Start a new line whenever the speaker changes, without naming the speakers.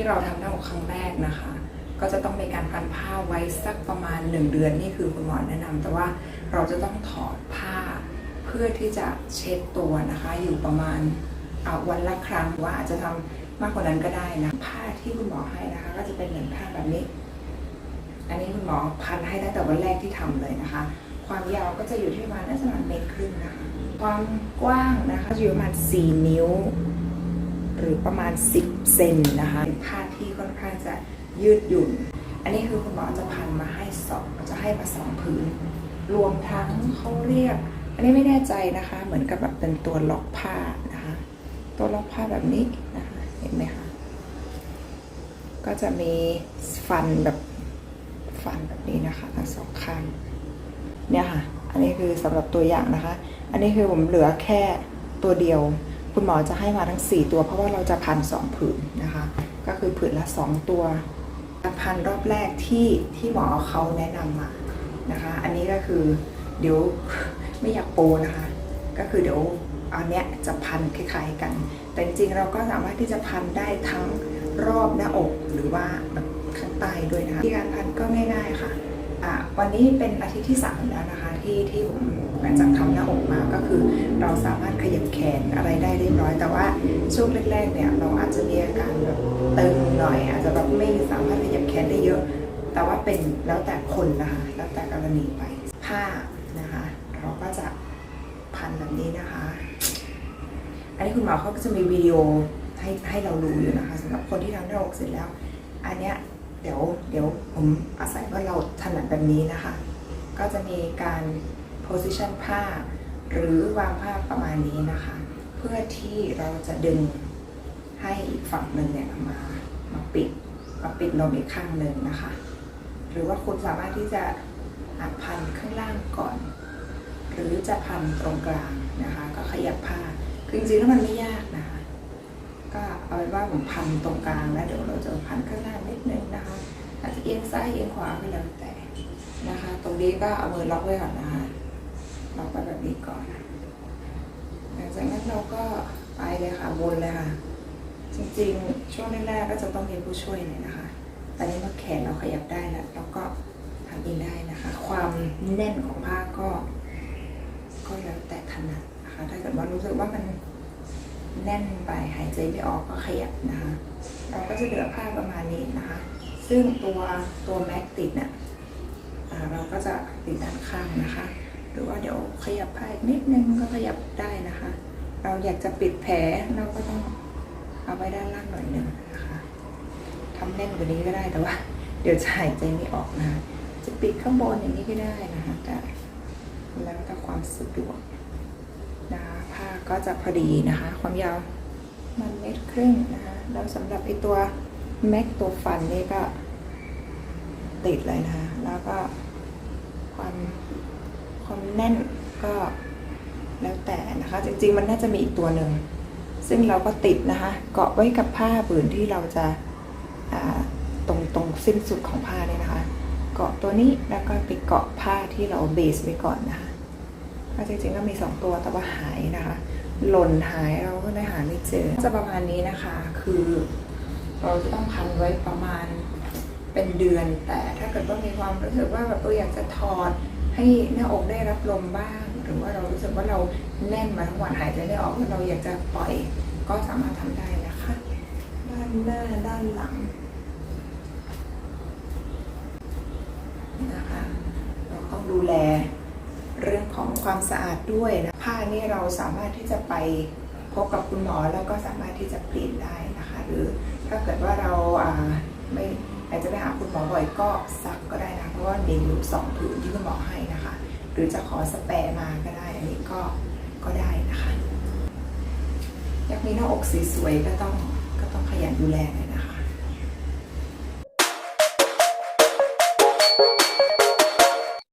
ที่เราทำหน้าอกครั้งแรกนะคะ ก็จะต้องมีการพันผ้าไว้สักประมาณ 1 เดือนนี่คือคุณหมอแนะนำ แต่ว่าเราจะต้องถอดผ้า เพื่อที่จะเช็ดตัวนะคะ อยู่ประมาณวันละครั้งว่าอาจจะทำมากกว่านั้นก็ได้นะผ้าที่คุณหมอให้นะคะ ก็จะเป็นเหมือนผ้าแบบนี้ อันนี้คุณหมอพันให้ตั้งแต่วันแรกที่ทำเลยนะคะ ความยาวก็จะอยู่ที่ประมาณน่าจะประมาณเมตรครึ่งนะคะ ความกว้างนะคะอยู่ประมาณ 4 นิ้ว หรือประมาณ 10 เซนนะคะ เป็นผ้าที่ค่อนข้างจะยืดหยุ่น อันนี้คือคุณหมอจะพันมาให้สองจะให้มาสองผืน รวมทั้งเขาเรียก อันนี้ไม่แน่ใจนะคะ เหมือนกับแบบเป็นตัวล็อกผ้านะคะ ตัวล็อกผ้าแบบนี้นะคะ เห็นไหมคะ ก็จะมีฟันแบบฟันแบบนี้นะคะทั้งสองข้างเนี่ยค่ะ อันนี้คือสำหรับตัวอย่างนะคะ อันนี้คือผมเหลือแค่ตัวเดียว คุณหมอจะให้มาทั้ง 4 ตัว เพราะว่าเราจะพันสองผืนนะคะ ก็คือผืนละ 2 ตัวพันรอบแรกที่ที่หมอเขาแนะนำมานะคะ อันนี้ก็คือเดี๋ยวไม่อยากโปนะคะ ก็คือเดี๋ยวอันเนี้ยจะพันคล้ายๆกัน แต่จริงๆเราก็สามารถที่จะพันได้ทั้งรอบหน้าอกหรือว่าแบบข้างใต้ด้วยนะคะที่การพันก็ง่ายๆค่ะอะ วันนี้เป็นอาทิตย์ที่สามแล้วนะคะ ที่ที่ผมหลังจากทำหน้าอกมาก็คือ เราสามารถขยับแขนอะไรได้เรียบร้อย แต่ว่าช่วงแรกๆเนี่ยเราอาจจะมีอาการแบบตึงหน่อย อาจจะแบบไม่สามารถขยับแขนได้เยอะ แต่ว่าเป็นแล้วแต่คนนะคะ แล้วแต่กรณีไปผ้านะคะ เราก็จะพันแบบนี้นะคะ อันนี้คุณหมอเขาก็จะมีวิดีโอให้ให้เราดูอยู่นะคะสำหรับคนที่ทำหน้าอกเสร็จแล้ว อันเนี้ย เดี๋ยวเดี๋ยวผมอาศัยว่าเราถนัดแบบนี้นะคะ ก็จะมีการ position ผ้า หรือวางผ้าประมาณนี้นะคะ เพื่อที่เราจะดึงให้อีกฝั่งหนึ่งเนี่ยมามาปิดมาปิดลมอีกข้างหนึ่งนะคะ หรือว่าคุณสามารถที่จะอะพันข้างล่างก่อน หรือจะพันตรงกลางนะคะ ก็ขยับผ้าคือจริงๆแล้วมันไม่ยากนะคะ ก็เอาเป็นว่าผมพันตรงกลางแล้วเดี๋ยวเราจะพันข้างล่านิดนึงนะคะ อาจจะเอียงซ้ายเอียงขวาก็แล้วแต่นะคะ ตรงนี้ก็เอามือล็อกไว้ก่อนนะคะล็อกไปแบบนี้ก่อนหลังจากนั้นเราก็ไปเลยค่ะวนเลยค่ะ จริงๆ ช่วงแรกๆก็จะต้องมีผู้ช่วยหน่อยนะคะตอนนี้เมื่อแขนเราขยับได้แล้วเราก็ทำเองได้นะคะ ความแน่นของผ้าก็ ก็แล้วแต่ถนัดนะคะถ้าเกิดว่ารู้สึกว่ามัน แน่นไปหายใจไม่ออกก็ขยับนะคะเราก็จะเหลือผ้าประมาณนี้นะคะ ซึ่งตัวตัวแม็กติดเนี่ยเราก็จะติดด้านข้างนะคะ หรือว่าเดี๋ยวขยับผ้าอีกนิดนึงก็ขยับได้นะคะ เราอยากจะปิดแผลเราก็ต้องเอาไว้ด้านล่างหน่อยหนึ่งนะคะทำแน่นกว่านี้ก็ได้แต่ว่า เดี๋ยวจะหายใจไม่ออกนะคะจะปิดข้างบนอย่างนี้ก็ได้นะคะแต่แล้วแต่ความสะดวก นะคะผ้าก็จะพอดีนะคะ ความยาวมันเมตรครึ่งนะคะแล้วสำหรับไอตัวแม็กตัวฟันนี่ก็ติดเลยนะคะ แล้วก็ความความแน่นก็แล้วแต่นะคะ จริงๆ มันน่าจะมีอีกตัวหนึ่ง ซึ่งเราก็ติดนะคะ เกาะไว้กับผ้าผืนที่เราจะาตรงตรงสิ้นสุดของผ้าเนี่ยนะคะ เกาะตัวนี้แล้วก็ไปเกาะผ้าที่เราเบสไว้ก่อนนะคะ ก็จริงๆก็มีสองตัวแต่ว่าหายนะคะ หล่นหายเราก็เลยหาไม่เจอ จะประมาณนี้นะคะ คือเราจะต้องพันไว้ประมาณเป็นเดือน แต่ถ้าเกิดว่ามีความรู้สึกว่าแบบเอออยากจะถอดให้หน้าอกได้รับลมบ้าง หรือว่าเรารู้สึกว่าเราแน่นมาทั้งวันหายใจไม่ออกแล้วเราอยากจะปล่อยก็สามารถทำได้นะคะ ด้านหน้าด้านหลังนะคะ เราต้องดูแล เรื่องของความสะอาดด้วยนะผ้านี่เราสามารถที่จะไปพบกับคุณหมอแล้วก็สามารถที่จะเปลี่ยนได้นะคะ หรือถ้าเกิดว่าเราไม่อาจจะไปหาคุณหมอบ่อยก็ซักก็ได้นะเพราะว่ามีอยู่สองผืนที่คุณหมอให้นะคะ หรือจะขอสแปรมาก็ได้ อันนี้ก็ก็ได้นะคะ อยากมีหน้าอกสวยๆก็ต้องก็ต้องขยันดูแลน่อย